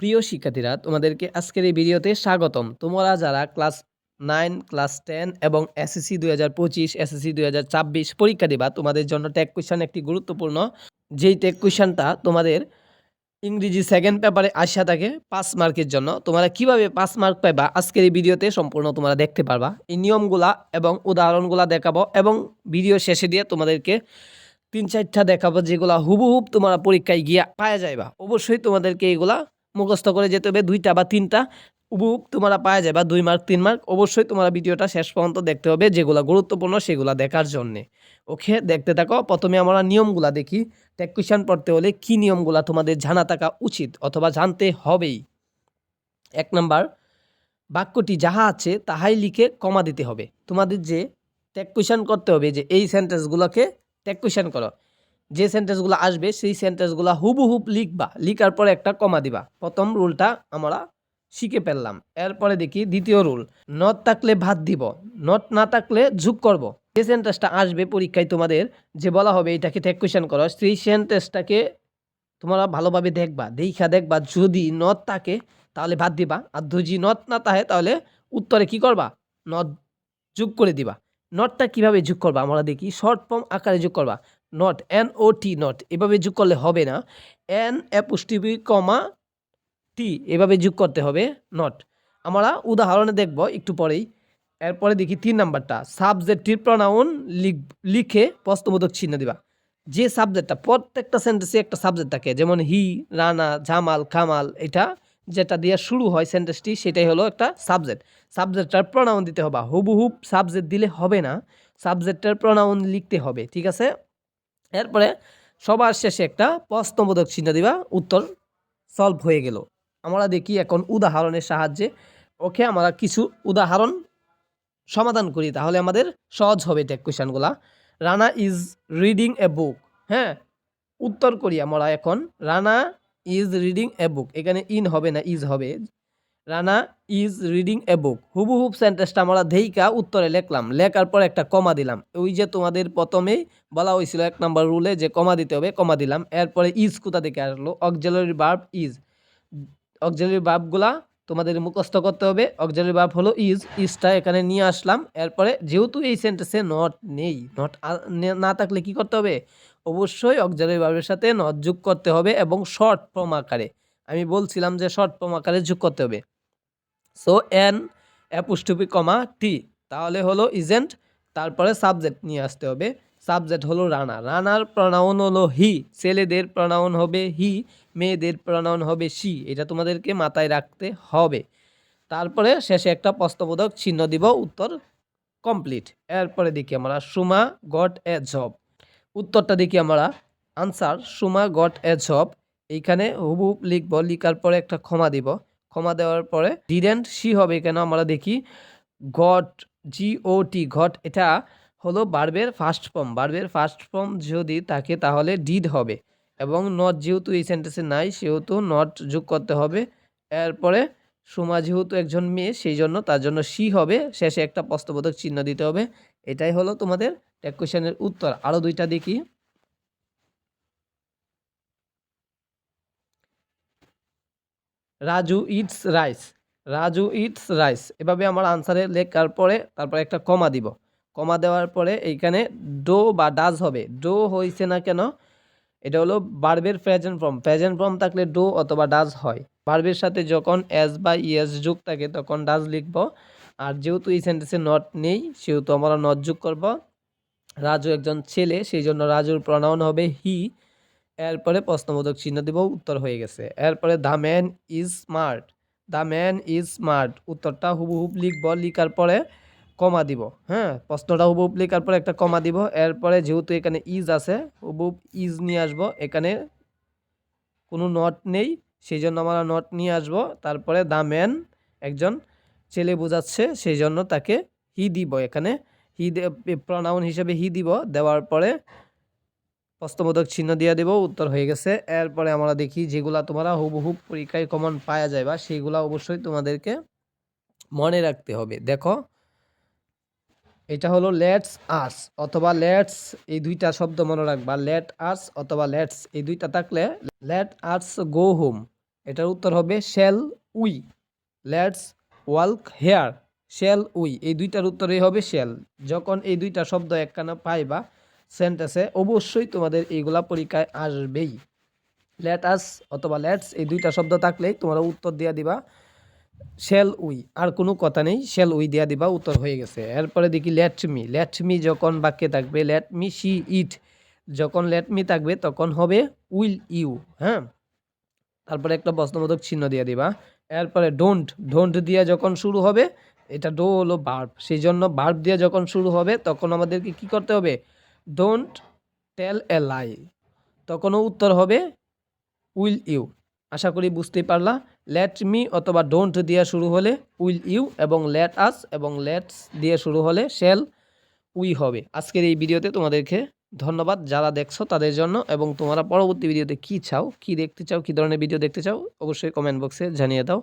প্রিয় শিক্ষার্থীরা, তোমাদেরকে আজকের এই ভিডিওতে স্বাগতম। তোমরা যারা ক্লাস নাইন, ক্লাস টেন এবং এসএসসি দুই হাজার পঁচিশ, এসএসসি দুই হাজার ছাব্বিশ পরীক্ষা দিবা, তোমাদের জন্য টেক কোয়েশন একটি গুরুত্বপূর্ণ। যেই টেক কোয়েশনটা তোমাদের ইংরেজি সেকেন্ড পেপারে আসা থাকে পাঁচ মার্কের জন্য, তোমরা কীভাবে পাঁচ মার্ক পাইবা আজকের এই ভিডিওতে সম্পূর্ণ তোমরা দেখতে পারবা। এই নিয়মগুলা এবং উদাহরণগুলা দেখাবো এবং ভিডিও শেষে দিয়ে তোমাদেরকে তিন চারটা দেখাবো, যেগুলা হুবহুব তোমরা পরীক্ষায় গিয়া পাওয়া যাইবা। অবশ্যই তোমাদেরকে এগুলা মুখস্থ করে যেতে হবে দুইটা বা তিনটা। হুবহুব তোমরা পাওয়া যাবে দুই মার্ক, তিন মার্ক। অবশ্যই তোমরা ভিডিওটা শেষ পর্যন্ত দেখতে হবে যেগুলো গুরুত্বপূর্ণ, সেগুলো দেখার জন্যে। ওকে, দেখতে থাকো। প্রথমে আমরা নিয়মগুলা দেখি। টেক কোয়েশন পড়তে হলে কি নিয়মগুলা তোমাদের জানা থাকা উচিত অথবা জানতে হবেই? এক নাম্বার, বাক্যটি যাহা আছে তাহাই লিখে কমা দিতে হবে। তোমাদের যে টেক কোয়েশন করতে হবে যে এই সেন্টেন্সগুলোকে টেক কোয়েশন করো। যে সেন্টেন্সগুলো আসবে, সেই সেন্টেন্সগুলো হুবহুব লিখবা। লিখার পরে একটা কমা দিবা। প্রথম রুলটা আমরা শিখে ফেললাম। এরপরে দেখি দ্বিতীয় রুল নট থাকলে ভাত দিব। নট না থাকলে যোগ করব। যে সেন্টেন্সটা আসবে পরীক্ষায় তোমাদের, যে বলা হবে এটাকে টেক কোয়েশন করো, সেই সেন্টেন্সটাকে তোমরা ভালোভাবে দেখবা। দেখা দেখবা যদি নট থাকে, তাহলে ভাত দিবা। আর যদি নট না থাকে, তাহলে উত্তরে কি করবা? নট যোগ করে দিবা। নটটা কীভাবে যোগ করবা? আমরা দেখি শর্ট ফর্ম আকারে যোগ করবা। Not N O T not এভাবে যোগ করলে হবে না। এন অ্যাপোস্টিভি কমা টি এভাবে যোগ করতে হবে নট আমরা উদাহরণে দেখব একটু পরেই। এরপরে দেখি তিন নাম্বারটা। সাবজেক্টিভ প্রনাউন লিখে প্রশ্নবোধক চিহ্ন দিবা। যে সাবজেক্টটা প্রত্যেকটা সেন্টেন্সে একটা সাবজেক্ট থাকে, যেমন হি রানা, জামাল, কামাল, এটা যেটা দিয়ে শুরু হয় সেন্টেন্সটি সেটাই হলো একটা সাবজেক্ট সাবজেক্টটার প্রনাউন দিতে হবে। হুবহুব সাবজেক্ট দিলে হবে না। সাবজেক্টের প্রনাউন লিখতে হবে, ঠিক আছে? এরপরে সবার শেষে একটা প্রশ্নবোধক চিহ্ন দিবা, উত্তর সলভ হয়ে গেল। আমরা দেখি এখন উদাহরণের সাহায্যে। ওকে, আমরা কিছু উদাহরণ সমাধান করি, তাহলে আমাদের সহজ হবে take কোয়েশনগুলা Rana is reading a book হ্যাঁ? উত্তর করি আমরা এখন। Rana is reading a book এখানে ইন হবে না ইজ হবে? Rana is reading a book. হুবহুব সেন্টেন্সটা আমরা ধেইকা উত্তরে লেখলাম। লেখার পর একটা কমা দিলাম। ওই যে তোমাদের প্রথমেই বলা হয়েছিল এক নম্বর রুলে যে কমা দিতে হবে, কমা দিলাম। এরপরে ইজ কোথা থেকে আসলো? Auxiliary verb is. অক্সিলারি বার্বগুলা তোমাদের মুখস্থ করতে হবে। অক্সিলারি বার্ব হলো ইজ। ইজটা এখানে নিয়ে আসলাম। এরপরে যেহেতু এই সেন্টেন্সে নট নেই নট না থাকলে কি করতে হবে? অবশ্যই অক্সিলারি বার্বের সাথে নট যোগ করতে হবে এবং শর্ট ফর্ম আকারে। আমি বলছিলাম যে শর্ট ফর্ম আকারে যোগ করতে হবে। সো এন অ্যাপুস্টুপি কমা টি তাহলে হলো ইজেন্ট তারপরে সাবজেক্ট নিয়ে আসতে হবে। সাবজেক্ট হলো রানা। রানার প্রনাউন হলো হি ছেলেদের প্রনাউন হবে হি মেয়েদের প্রনাউন হবে সি এটা তোমাদেরকে মাথায় রাখতে হবে। তারপরে শেষে একটা প্রশ্নবোধক চিহ্ন দিব, উত্তর কমপ্লিট এরপরে দেখি আমরা, সুমা গট এ জব উত্তরটা দেখি আমরা answer Suma got a job এইখানে হুবহুব লিখব, লিখার পরে একটা ক্ষমা দিব। ক্ষমা দেওয়ার পরে ডিডেন্ট সি হবে কেন আমরা দেখি গট জি ও টি ঘট এটা হলো বার্বের ফার্স্ট ফর্ম বার্বের ফার্স্ট ফর্ম যদি থাকে তাহলে ডিড হবে এবং নট যেহেতু এই সেন্টেন্সে নাই, সেহেতু নট যোগ করতে হবে, এরপরে সুমা যেহেতু একজন মেয়ে, সেই জন্য তার জন্য সি হবে, শেষে একটা প্রশ্নবোধক চিহ্ন দিতে হবে, এটাই হলো তোমাদের টেক কোয়েশনের উত্তর আরও দুইটা দেখি। Raju eats rice. Raju eats rice. এভাবে আমার আনসারে লেখার পরে তারপরে একটা কমা দিব। কমা দেওয়ার পরে এইখানে ডো বা ডাজ হবে। ডো হয়েছে না কেন? এটা হলো বার্বের প্রেজেন্ট ফর্ম। প্রেজেন্ট ফর্ম থাকলে ডো অথবা ডাজ হয়। বার্বের সাথে যখন এস বা ইএস যোগ থাকে তখন ডাজ লিখব। আর যেহেতু এই সেন্টেন্সে নট নেই, সেহেতু আমরা নট যোগ করব। রাজু একজন ছেলে সেই জন্য রাজুর প্রনাউন হবে হি এরপরে প্রশ্নবোধক চিহ্ন দিব, উত্তর হয়ে গেছে। এরপরে, the man is smart. The man is smart. উত্তরটা হুবহুব লিখব, লিখার পরে কমা দিব হ্যাঁ? প্রশ্নটা হুবহুব লেখার পরে একটা কমা দিব। এরপরে যেহেতু এখানে ইজ আছে, হুবহুব ইজ নিয়ে আসব। এখানে কোনো নট নেই সেই জন্য আমরা নট নিয়ে আসব। তারপরে, দ্য ম্যান একজন ছেলে বোঝাচ্ছে সেই জন্য তাকে হি দিব। এখানে হি প্রনাউন হিসেবে হি দিব। দেওয়ার পরে প্রশ্নবোধক চিহ্ন দিয়ে দেব, উত্তর হয়ে গেছে। এরপরে আমরা দেখি যেগুলা তোমরা হুবহু পরীক্ষায় কমন পাওয়া যায় বা সেইগুলা অবশ্যই তোমাদেরকে মনে রাখতে হবে। দেখো, এটা হলো লেটস আস অথবা লেটস এই দুইটা শব্দ মনে রাখবা। লেট আস অথবা লেটস এই দুইটা থাকলে লেট আস গো হোম এটার উত্তর হবে shall we let's walk here shall we এই দুইটার উত্তরই হবে শেল যখন এই দুইটা শব্দ একখানা পাইবা সেন্টেন্সে অবশ্যই তোমাদের এইগুলা পরীক্ষায় আসবেই। লেট আস অথবা লেটস এই দুইটা শব্দ থাকলেই তোমরা উত্তর দিয়া দিবা শেল উই আর কোনো কথা নেই শেল উই দিয়া দিবা, উত্তর হয়ে গেছে। এরপরে দেখি লেট মি লেট মি যখন বাক্যে থাকবে লেট মি সি ইট যখন লেট মি থাকবে, তখন হবে উইল ইউ হ্যাঁ? তারপরে একটা প্রশ্নবোধক চিহ্ন দিয়ে দিবা। এরপরে ডোন্ট ডোন্ট দিয়ে যখন শুরু হবে, এটা ডো হলো বার্ব সেই জন্য বার্ব দিয়ে যখন শুরু হবে, তখন আমাদেরকে কি করতে হবে? ডোন্ট টেল এ লাই তখনও উত্তর হবে উইল ইউ আশা করি বুঝতেই পারলা। লেট মি অথবা ডোন্ট দিয়ে শুরু হলে উইল ইউ এবং লেট আস এবং লেটস দিয়ে শুরু হলে শেল উই হবে। আজকের এই ভিডিওতে তোমাদেরকে ধন্যবাদ যারা দেখছ তাদের জন্য এবং তোমরা পরবর্তী ভিডিওতে কি চাও, কি দেখতে চাও, কি ধরনের ভিডিও দেখতে চাও, অবশ্যই কমেন্ট বক্সে জানিয়ে দাও।